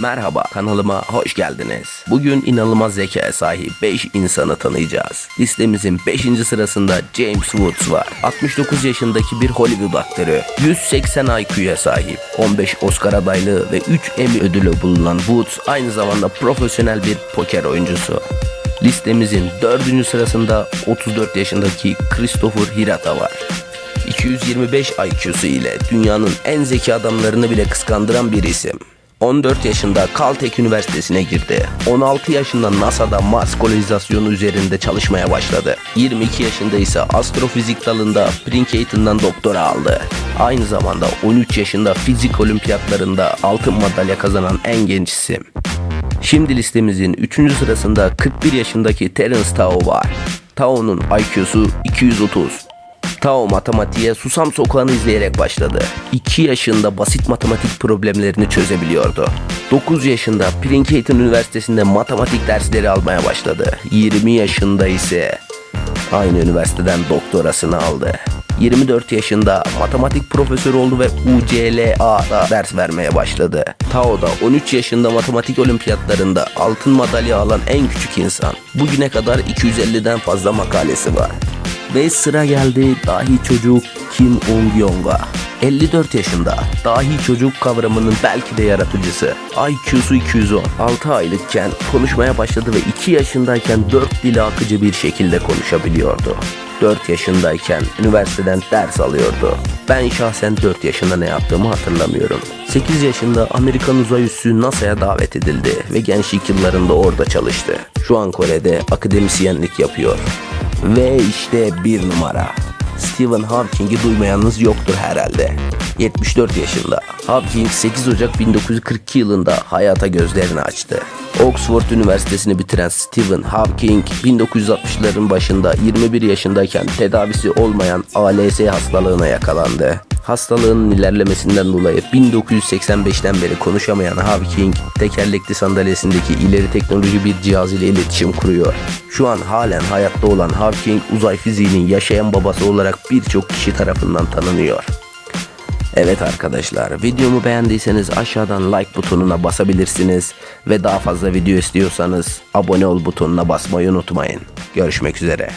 Merhaba kanalıma hoş geldiniz. Bugün inanılmaz zekaya sahip 5 insanı tanıyacağız. Listemizin 5. sırasında James Woods var. 69 yaşındaki bir Hollywood aktörü. 180 IQ'ya sahip. 15 Oscar adaylığı ve 3 Emmy ödülü bulunan Woods aynı zamanda profesyonel bir poker oyuncusu. Listemizin 4. sırasında 34 yaşındaki Christopher Hirata var. 225 IQ'su ile dünyanın en zeki adamlarını bile kıskandıran bir isim. 14 yaşında Caltech Üniversitesi'ne girdi. 16 yaşında NASA'da Mars kolonizasyonu üzerinde çalışmaya başladı. 22 yaşında ise astrofizik dalında Princeton'dan doktora aldı. Aynı zamanda 13 yaşında fizik olimpiyatlarında altın madalya kazanan en genç isim. Şimdi listemizin 3. sırasında 41 yaşındaki Terence Tao var. Tao'nun IQ'su 230. Tao matematiğe Susam Sokağı'nı izleyerek başladı. 2 yaşında basit matematik problemlerini çözebiliyordu. 9 yaşında Princeton Üniversitesi'nde matematik dersleri almaya başladı. 20 yaşında ise aynı üniversiteden doktorasını aldı. 24 yaşında matematik profesörü oldu ve UCLA'da ders vermeye başladı. Tao da 13 yaşında matematik olimpiyatlarında altın madalya alan en küçük insan. Bugüne kadar 250'den fazla makalesi var. Ve sıra geldi dahi çocuk Kim Ung-yong'a. 54 yaşında dahi çocuk kavramının belki de yaratıcısı. IQ'su 210. 6 aylıkken konuşmaya başladı ve 2 yaşındayken 4 dili akıcı bir şekilde konuşabiliyordu. 4 yaşındayken üniversiteden ders alıyordu. Ben şahsen 4 yaşında ne yaptığımı hatırlamıyorum. 8 yaşında Amerikan uzay üssü NASA'ya davet edildi ve gençlik yıllarında orada çalıştı. Şu an Kore'de akademisyenlik yapıyor. Ve işte bir numara. Stephen Hawking'i duymayanınız yoktur herhalde. 74 yaşında. Hawking 8 Ocak 1942 yılında hayata gözlerini açtı. Oxford Üniversitesi'ni bitiren Stephen Hawking 1960'ların başında 21 yaşındayken tedavisi olmayan ALS hastalığına yakalandı. Hastalığının ilerlemesinden dolayı 1985'ten beri konuşamayan Hawking, tekerlekli sandalyesindeki ileri teknoloji bir cihaz ile iletişim kuruyor. Şu an halen hayatta olan Hawking, uzay fiziğinin yaşayan babası olarak birçok kişi tarafından tanınıyor. Evet arkadaşlar videomu beğendiyseniz aşağıdan like butonuna basabilirsiniz ve daha fazla video istiyorsanız abone ol butonuna basmayı unutmayın. Görüşmek üzere.